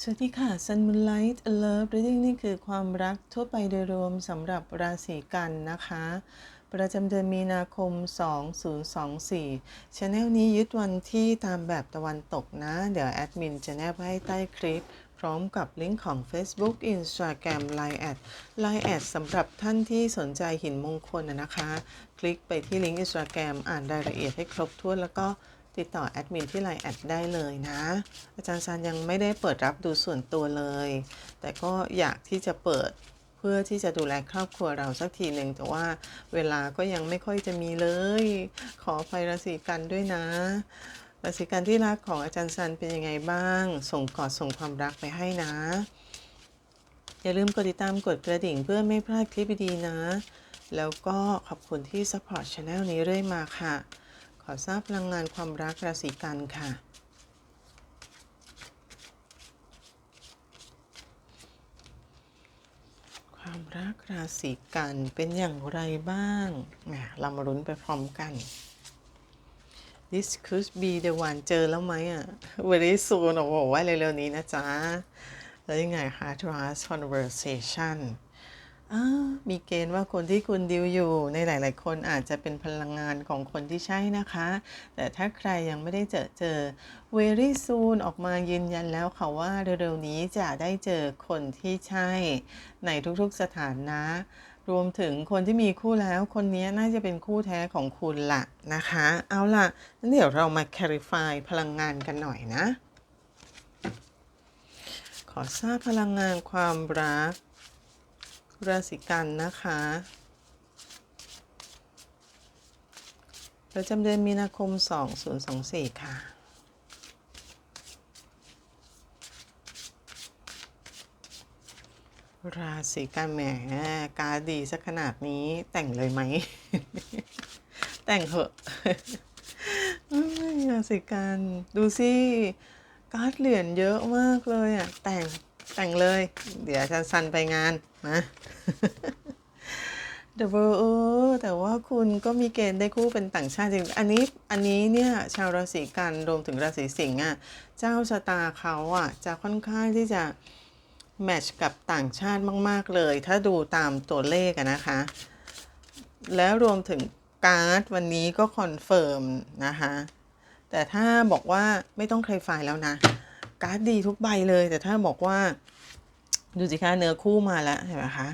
สวัสดีค่ะ Sun Moonlight Love Reading นี่คือความรักทั่วไปโดยรวมสำหรับราศีกันนะคะ ประจำเดือนมีนาคม 2024 Channel นี้ยึดวันที่ตามแบบตะวันตกนะ เดี๋ยวแอดมินจะแนบให้ใต้คลิป พร้อมกับลิงก์ของ Facebook Instagram Line แอด Line แอดสำหรับท่านที่สนใจหินมงคลนะนะคะ คลิกไปที่ลิงก์ Instagram อ่านรายละเอียดให้ครบถ้วนแล้วก็ ติดต่อแอดมินที่ Line แอดได้เลยนะ อาจารย์ซันยังไม่ได้เปิดรับดูส่วนตัวเลย แต่ก็อยากที่จะเปิดเพื่อที่จะดูแลครอบครัวเราสักทีหนึ่งแต่ว่าเวลาก็ยังไม่ค่อยจะมีเลย ขอไฟราศีกันด้วยนะราศีกันที่รักของอาจารย์ซันเป็นยังไงบ้าง ส่งกอดส่งความรักไปให้นะ อย่าลืมกดติดตามกดกระดิ่งเพื่อไม่พลาดคลิปดีๆนะ แล้วก็ขอบคุณที่ support channel นี้เรื่อยมาค่ะ ขอทราบพลังงานความรักราศีกันค่ะ ความรักราศีกันเป็นอย่างไรบ้างเรามาลุ้นไปพร้อมกัน This could be the one เจอแล้วไหมอะ very soon โอ้โหว่าเร็วๆนี้นะจ๊ะ แล้วยังไงคะ trust conversation มีเกณฑ์ว่าคนที่คุณดิวอยู่ในหลาย ๆ คนอาจจะเป็นพลังงานของคนที่ใช่นะคะ แต่ถ้าใครยังไม่ได้เจอเจอ very soon ออกมายืนยันแล้วค่ะว่าเร็ว ๆ นี้จะได้เจอคนที่ใช่ ในทุก ๆ สถานะ รวมถึงคนที่มีคู่แล้วคนนี้น่าจะเป็นคู่แท้ของคุณละนะคะ เอาล่ะงั้นเดี๋ยวเรามา clarify พลังงานกันหน่อยนะ ขอทราบพลังงานความรัก ราศีกันนะคะประจำเดือนมีนาคม 2024 ค่ะราศีกันแหมกาดีสักขนาดนี้แต่งเลยไหม แต่งเหอะราศีกันดูสิการ์ดเหรียญเยอะมากเลยอะ แต่ง แต่งเลย เดี๋ยวอาจารย์ซันไปงานมาเดอะเวอร์แต่ว่าคุณก็มีเกณฑ์ได้คู่เป็นต่างชาติจริง อันนี้อันนี้เนี่ยชาวราศีกันรวมถึงราศีสิงห์อะเจ้าชะตาเขาอะจะค่อนข้างที่จะแมทช์กับต่างชาติมาก ๆ เลย ถ้าดูตามตัวเลขนะคะ แล้วรวมถึงการ์ดวันนี้ก็คอนเฟิร์มนะคะ แต่ถ้าบอกว่าไม่ต้องเคลไฟล์แล้วนะ การ์ดดีทุกใบเลย แต่ถ้าบอกว่า ดูสิคะเนื้อคู่มาแล้วเห็นไหมคะ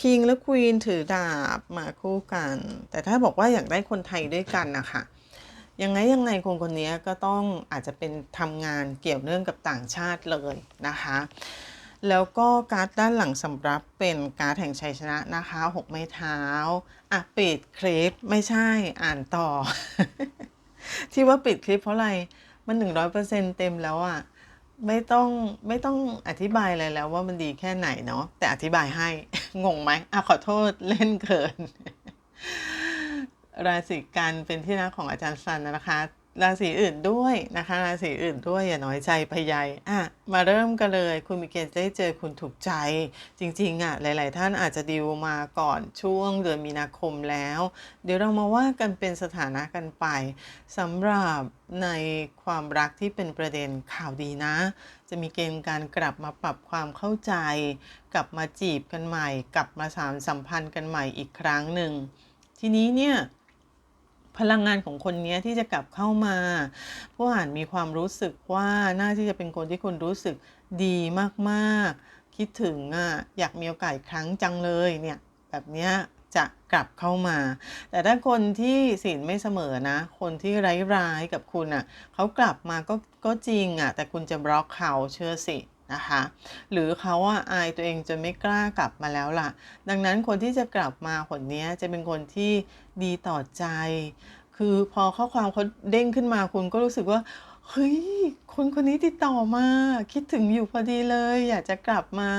คิงและควีนถือดาบมาคู่กัน แต่ถ้าบอกว่าอยากได้คนไทยด้วยกันนะคะยังไงยังไงคนคนนี้ก็ต้องอาจจะเป็นทำงานเกี่ยวเนื่องกับต่างชาติเลยนะคะ แล้วก็การ์ดด้านหลังสำรับเป็นการ์ดแห่งชัยชนะนะคะหกไม้เท้าอะปิดคลิปไม่ใช่อ่านต่อ ที่ว่าปิดคลิปเพราะอะไร มันหนึ่งร้อยเปอร์เซ็นเต็มแล้วอะ่ะไม่ต้องไม่ต้องอธิบายอะไรแล้วว่ามันดีแค่ไหนเนาะแต่อธิบายให้ งงไหมอะขอโทษเล่นเกิน ราศีกันเป็นที่รักของอาจารย์ซันนะคะ ราศีอื่นด้วยนะคะราศีอื่นด้วยอย่าน้อยใจพยายอะมาเริ่มกันเลย คุณมีเกณฑ์ได้เจอคุณถูกใจ จริงๆอะหลาย ๆ ท่านอาจจะดิวมาก่อนช่วงเดือนมีนาคมแล้ว เดี๋ยวเรามาว่ากันเป็นสถานะกันไปสำหรับในความรักที่เป็นประเด็นข่าวดีนะ จะมีเกณฑ์การกลับมาปรับความเข้าใจ กลับมาจีบกันใหม่ กลับมาสานสัมพันธ์กันใหม่อีกครั้งหนึ่งทีนี้เนี่ย พลังงานของคนนี้ที่จะกลับเข้ามา ผู้อ่านมีความรู้สึกว่าน่าที่จะเป็นคนที่คุณรู้สึกดีมากๆ คิดถึงอะอยากมีโอกาสครั้งจังเลยเนี่ยแบบเนี้ยจะกลับเข้ามา แต่ถ้าคนที่ศีลไม่เสมอนะ คนที่ร้ายๆกับคุณอะเขากลับมาก็ก็จริงอะแต่คุณจะบล็อกเขาเชื่อสิ นะคะ หรือเขาว่าอายตัวเองจนไม่กล้ากลับมาแล้วล่ะ ดังนั้นคนที่จะกลับมาคนนี้จะเป็นคนที่ดีต่อใจ คือพอข้อความเขาเด้งขึ้นมาคุณก็รู้สึกว่าเฮ้ยคนคนนี้ติดต่อมา คิดถึงอยู่พอดีเลย อยากจะกลับมา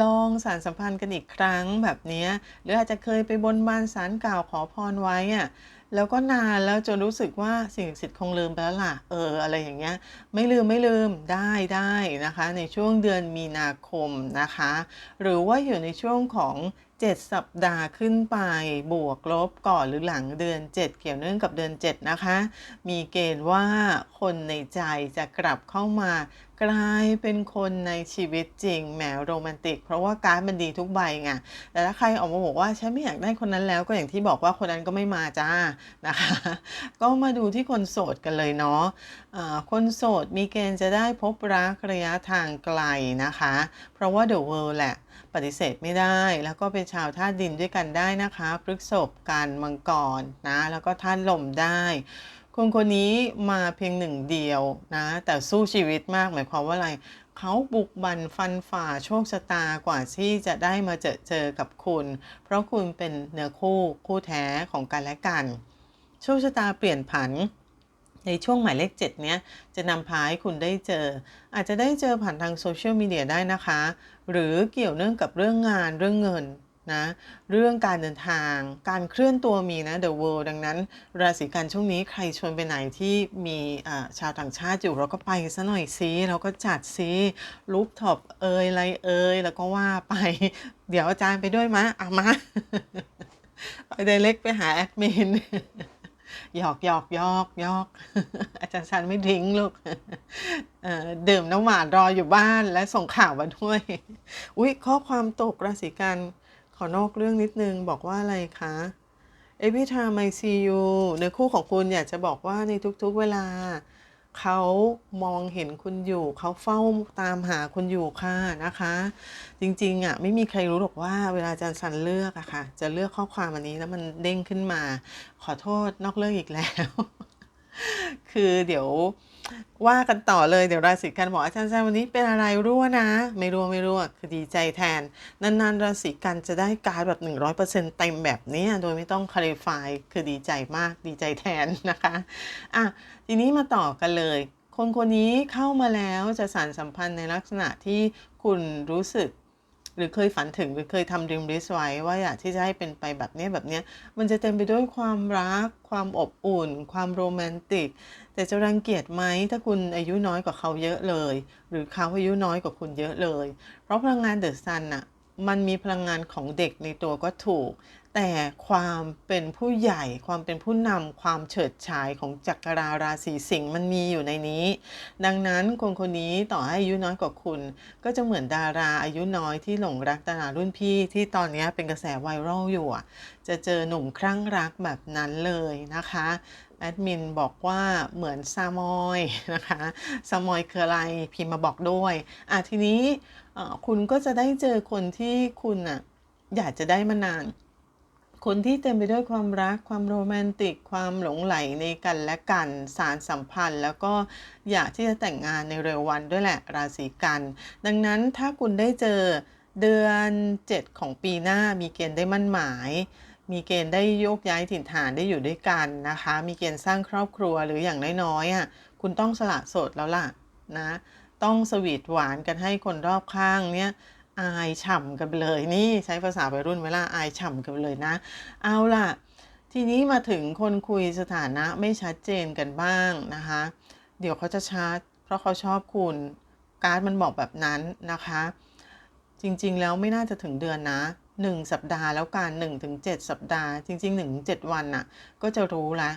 ลองสารสัมพันธ์กันอีกครั้งแบบนี้หรืออาจจะเคยไปบนบานสารกล่าวขอพรไว้อะ แล้วก็นานแล้วจนรู้สึกว่าสิ่งศักดิ์สิทธิ์คงลืมไปแล้วล่ะ เออ อะไรอย่างเงี้ย ไม่ลืมไม่ลืมได้ได้นะคะ ในช่วงเดือนมีนาคมนะคะ หรือว่าอยู่ในช่วงของ 7 สัปดาห์ขึ้นไป บวกลบก่อนหรือหลังเดือน 7 เกี่ยวเนื่องกับเดือน 7 นะคะ มีเกณฑ์ว่าคนในใจจะกลับเข้ามากลายเป็นคนในชีวิตจริงแหมโรแมนติก เพราะว่าการ์ดมันดีทุกใบไงแต่ถ้าใครออกมาบอกว่าฉันไม่อยากได้คนนั้นแล้วก็อย่างที่บอกว่าคนนั้นก็ไม่มาจ้านะคะ ก็มาดูที่คนโสดกันเลยเนาะะคนโสดมีเกณฑ์จะได้พบรักระยะทางไกลนะคะ เพราะว่าเดอะเวิลด์แหละ ปฏิเสธไม่ได้ แล้วก็เป็นชาวธาตุดินด้วยกันได้นะคะพฤกษบกันมังกรนะแล้วก็ธาตุลมได้คนคนนี้มาเพียงหนึ่งเดียวนะ แต่สู้ชีวิตมากหมายความว่าอะไรเขาบุกบันฟันฝ่าโชคชะตากว่าที่จะได้มาเจอเจอกับคุณ เพราะคุณเป็นเนื้อคู่คู่แท้ของกันและกัน โชคชะตาเปลี่ยนผัน ในช่วงหมายเลข7เนี้ยจะนำพาให้คุณได้เจอ อาจจะได้เจอผ่านทางโซเชียลมีเดียได้นะคะ หรือเกี่ยวเนื่องกับเรื่องงานเรื่องเงินนะเรื่องการเดินทาง การเคลื่อนตัวมีนะ The World ดังนั้น ราศีกันช่วงนี้ใครชวนไปไหนที่มีชาวต่างชาติอยู่เราก็ไปซะหน่อยซิเราก็จัดซิลูปท็อปเอยไรเอยแล้วก็ว่าไป เดี๋ยวอาจารย์ไปด้วยมะเอามาไปเดเล็กไปหาแอดมิน หยอกหยอกหยอกหยอก อาจารย์ชันไม่ทิ้งลูกดื่มน้ำหวานรออยู่บ้านและส่งข่าวมาด้วย อุ๊ย ข้อความตกราศีกันขอนอกเรื่องนิดนึงบอกว่าอะไรคะ Every time I see you ในคู่ของคุณอยากจะบอกว่าในทุกๆเวลา เขามองเห็นคุณอยู่เขาเฝ้าตามหาคุณอยู่ค่ะนะคะ จริงๆอะไม่มีใครรู้หรอกว่าเวลาอาจารย์สันเลือกอะค่ะ จะเลือกข้อความอันนี้แล้วมันเด้งขึ้นมา ขอโทษนอกเรื่องอีกแล้ว คือเดี๋ยว ว่ากันต่อเลยเดี๋ยวราศีกันบอกอาจารย์อาวันนี้เป็นอะไรรั่วนะ ไม่รั่วไม่รั่วคือดีใจแทน นานๆ ราศีกันจะได้การแบบ 100%เต็มแบบนี้โดยไม่ต้องคาลิฟายคือดีใจมากดีใจแทนนะคะอะทีนี้มาต่อกันเลย คนคนนี้เข้ามาแล้วจะสารสัมพันธ์ในลักษณะที่คุณรู้สึก หรือเคยฝันถึงหรือเคยทำดีมลิสไว้ว่าอยากที่จะให้เป็นไปแบบนี้แบบนี้ มันจะเต็มไปด้วยความรัก ความอบอุ่น ความโรแมนติก แต่จะรังเกียจไหมถ้าคุณอายุน้อยกว่าเขาเยอะเลย หรือเขาอายุน้อยกว่าคุณเยอะเลย เพราะพลังงานเดอะซันอะมันมีพลังงานของเด็กในตัวก็ถูก แต่ความเป็นผู้ใหญ่ความเป็นผู้นำความเฉิดฉายของจักรราราศีสิงห์มันมีอยู่ในนี้ ดังนั้นคนคนนี้ต่อให้อายุน้อยกว่าคุณ ก็จะเหมือนดาราอายุน้อยที่หลงรักดารารุ่นพี่ที่ตอนนี้เป็นกระแสไวรัลอยู่จะเจอหนุ่มคลั่งรักแบบนั้นเลยนะคะแอดมินบอกว่าเหมือนซามอยนะคะซามอยคืออะไรพิมพ์มาบอกด้วยอะทีนี้คุณก็จะได้เจอคนที่คุณอะอยากจะได้มานาน คนที่เต็มไปด้วยความรัก ความโรแมนติก ความหลงไหลในกันและกัน สารสัมพันธ์ แล้วก็อยากที่จะแต่งงานในเร็ววันด้วยแหละราศีกัน ดังนั้นถ้าคุณได้เจอเดือน 7 ของปีหน้ามีเกณฑ์ได้มั่นหมาย มีเกณฑ์ได้โยกย้ายถิ่นฐานได้อยู่ด้วยกันนะคะ มีเกณฑ์สร้างครอบครัวหรืออย่างน้อยๆอะคุณต้องสละโสดแล้วล่ะนะ ต้องสวีทหวานกันให้คนรอบข้างเนี่ย อายฉ่ำกันไปเลยนี่ใช้ภาษาวัยรุ่นเวลาอายฉ่ำกันไปเลยนะ เอาล่ะ ทีนี้มาถึงคนคุยสถานะไม่ชัดเจนกันบ้างนะคะ เดี๋ยวเขาจะชาร์จเพราะเขาชอบคุณการ์ดมันบอกแบบนั้นนะคะ จริงๆแล้วไม่น่าจะถึงเดือนนะ 1 สัปดาห์แล้วการ1-7 สัปดาห์ จริง ๆ 1-7 วันน่ะ ก็จะรู้ล้ว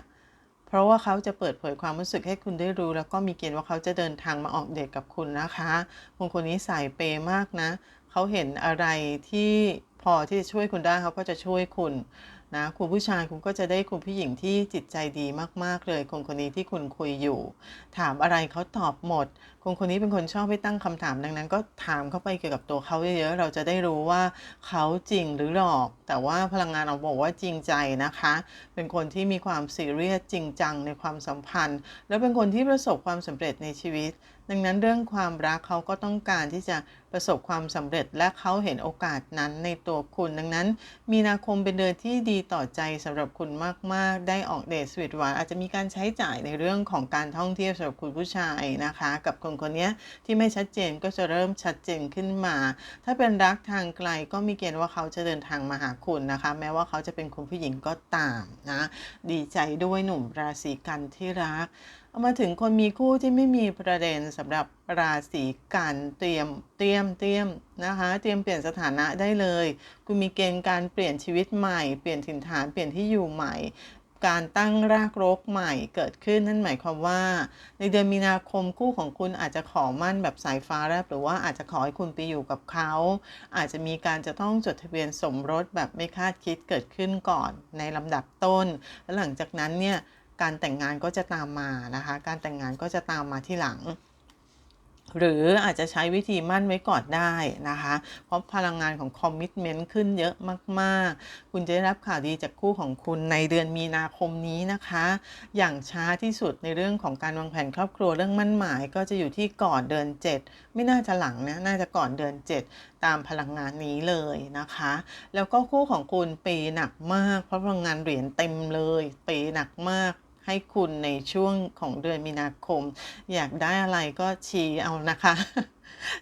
เพราะว่าเขาจะเปิดเผยความรู้สึกให้คุณได้รู้ แล้วก็มีเกณฑ์ว่าเขาจะเดินทางมาออกเดทกับคุณนะคะคนคนนี้สายเปย์มากนะ เขาเห็นอะไรที่พอที่จะช่วยคุณได้เขาก็จะช่วยคุณนะคุณผู้ชายคุณก็จะได้คุณผู้หญิงที่จิตใจดีมากๆเลยคนคนนี้ที่คุณคุยอยู่ ถามอะไรเขาตอบหมด คนคนนี้เป็นคนชอบให้ตั้งคำถามดังนั้น ก็ถามเข้าไปเกี่ยวกับตัวเขาเยอะๆเราจะได้รู้ว่าเขาจริงหรือหลอก แต่ว่าพลังงานเราบอกว่าจริงใจนะคะ เป็นคนที่มีความซีเรียสจริงจังในความสัมพันธ์ แล้วเป็นคนที่ประสบความสำเร็จในชีวิต ดังนั้นเรื่องความรักเขาก็ต้องการที่จะประสบความสำเร็จและเขาเห็นโอกาสนั้นในตัวคุณ ดังนั้น มีนาคมเป็นเดือนที่ดีต่อใจสำหรับคุณมาก ๆ ได้ออกเดทสวีทหวานอาจจะมีการใช้จ่ายในเรื่องของการท่องเที่ยวสำหรับคุณผู้ชายนะคะ กับคนคนนี้ที่ไม่ชัดเจนก็จะเริ่มชัดเจนขึ้นมา ถ้าเป็นรักทางไกลก็มีเกณฑ์ว่าเขาจะเดินทางมาหาคุณนะคะ แม้ว่าเขาจะเป็นคุณผู้หญิงก็ตามนะดีใจด้วยหนุ่มราศีกันที่รัก เอามาถึงคนมีคู่ที่ไม่มีประเด็นสำหรับราศีกันเตรียมเตรียมเตรียมนะคะเตรียมเปลี่ยนสถานะได้เลย คุณมีเกณฑ์การเปลี่ยนชีวิตใหม่เปลี่ยนถิ่นฐานเปลี่ยนที่อยู่ใหม่การตั้งรากรกใหม่เกิดขึ้นนั่นหมายความว่า ในเดือนมีนาคมคู่ของคุณอาจจะขอมั่นแบบสายฟ้าแลบหรือว่าอาจจะขอให้คุณไปอยู่กับเขา อาจจะมีการจะต้องจดทะเบียนสมรสแบบไม่คาดคิดเกิดขึ้นก่อนในลำดับต้นแล้วหลังจากนั้นเนี่ย การแต่งงานก็จะตามมานะคะ การแต่งงานก็จะตามมาที่หลัง หรืออาจจะใช้วิธีมั่นไว้ก่อนได้นะคะ เพราะพลังงานของคอมมิชเมนต์ขึ้นเยอะมากๆ คุณจะได้รับข่าวดีจากคู่ของคุณในเดือนมีนาคมนี้นะคะ อย่างช้าที่สุดในเรื่องของการวางแผนครอบครัวเรื่องมั่นหมาย ก็จะอยู่ที่ก่อนเดือน 7 ไม่น่าจะหลังนะน่าจะก่อนเดือน 7ตามพลังงานนี้เลยนะคะ แล้วก็คู่ของคุณปีหนักมาก เพราะพลังงานเหรียญเต็มเลยปีหนักมาก ให้คุณในช่วงของเดือนมีนาคม อยากได้อะไรก็ชี้เอานะคะ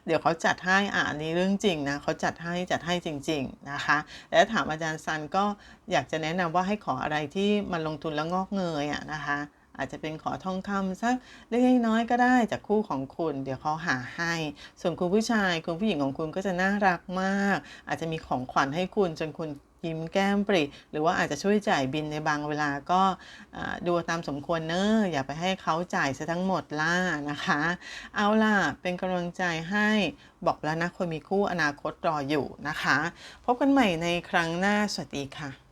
เดี๋ยวเขาจัดให้อ่านนี้เรื่องจริงนะเขาจัดให้จัดให้จริง ๆนะคะ แล้วถามอาจารย์ซันก็อยากจะแนะนำว่าให้ขออะไรที่มันลงทุนแล้วงอกเงยอะนะคะอาจจะเป็นขอทองคำสักเล็กน้อยก็ได้จากคู่ของคุณ เดี๋ยวเขาหาให้ ส่วนคุณผู้ชายคุณผู้หญิงของคุณก็จะน่ารักมาก อาจจะมีของขวัญให้คุณจนคุณ ยิ้มแก้มปริ หรือว่าอาจจะช่วยจ่ายบินในบางเวลาก็ดูตามสมควรเนอะอย่าไปให้เขาจ่ายซะทั้งหมดล่ะนะคะ เอาล่ะ เป็นกำลังใจให้บอกแล้วนะคนมีคู่อนาคตรออยู่นะคะ พบกันใหม่ในครั้งหน้าสวัสดีค่ะ